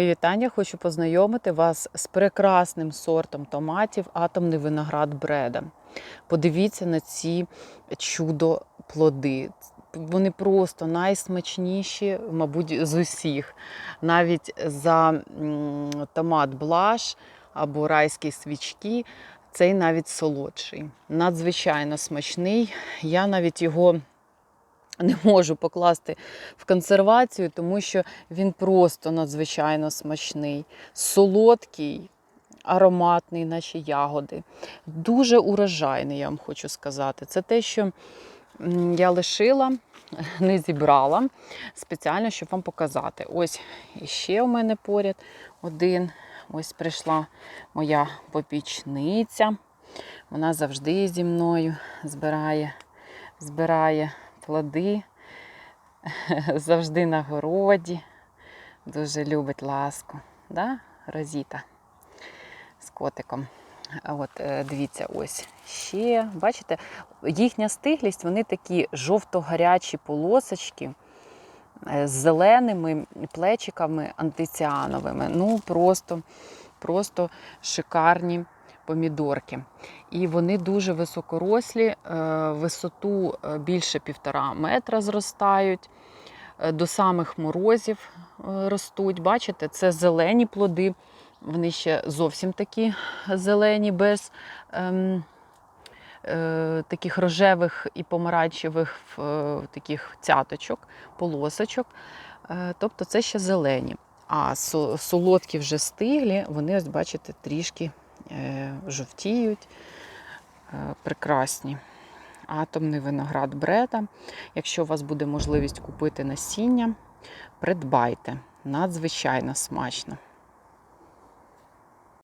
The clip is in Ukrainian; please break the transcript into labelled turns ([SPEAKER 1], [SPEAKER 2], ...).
[SPEAKER 1] Вітання, хочу познайомити вас з прекрасним сортом томатів атомний виноград Бреда. Подивіться на ці чудо плоди. Вони просто найсмачніші, мабуть, з усіх. Навіть за томат блаш або райські свічки, цей навіть солодший. Надзвичайно смачний. Я навіть його не можу покласти в консервацію, тому що він просто надзвичайно смачний, солодкий, ароматний, наче ягоди. Дуже урожайний, я вам хочу сказати. Це те, що я лишила, не зібрала спеціально, щоб вам показати. Ось іще у мене поряд один. Ось прийшла моя попічниця. Вона завжди зі мною збирає, збирає плоди, завжди на городі. Дуже любить ласку. Да? Розіта з котиком. От, е, дивіться, ось ще. Бачите, їхня стиглість, вони такі жовто-гарячі полосочки е, з зеленими плечиками антиціановими. Ну, просто, просто шикарні помідорки. І вони дуже високорослі, е, висоту е, більше півтора метра зростають, е, до самих морозів ростуть. Бачите, це зелені плоди, вони ще зовсім такі зелені, без ем, е, таких рожевих і помаранчевих е, таких цяточок, полосочок. Е, тобто це ще зелені. А солодкі вже стиглі, вони, ось бачите, трішки жовтіють, е, прекрасні. Атомний виноград Брета. Якщо у вас буде можливість купити насіння, придбайте. Надзвичайно смачно.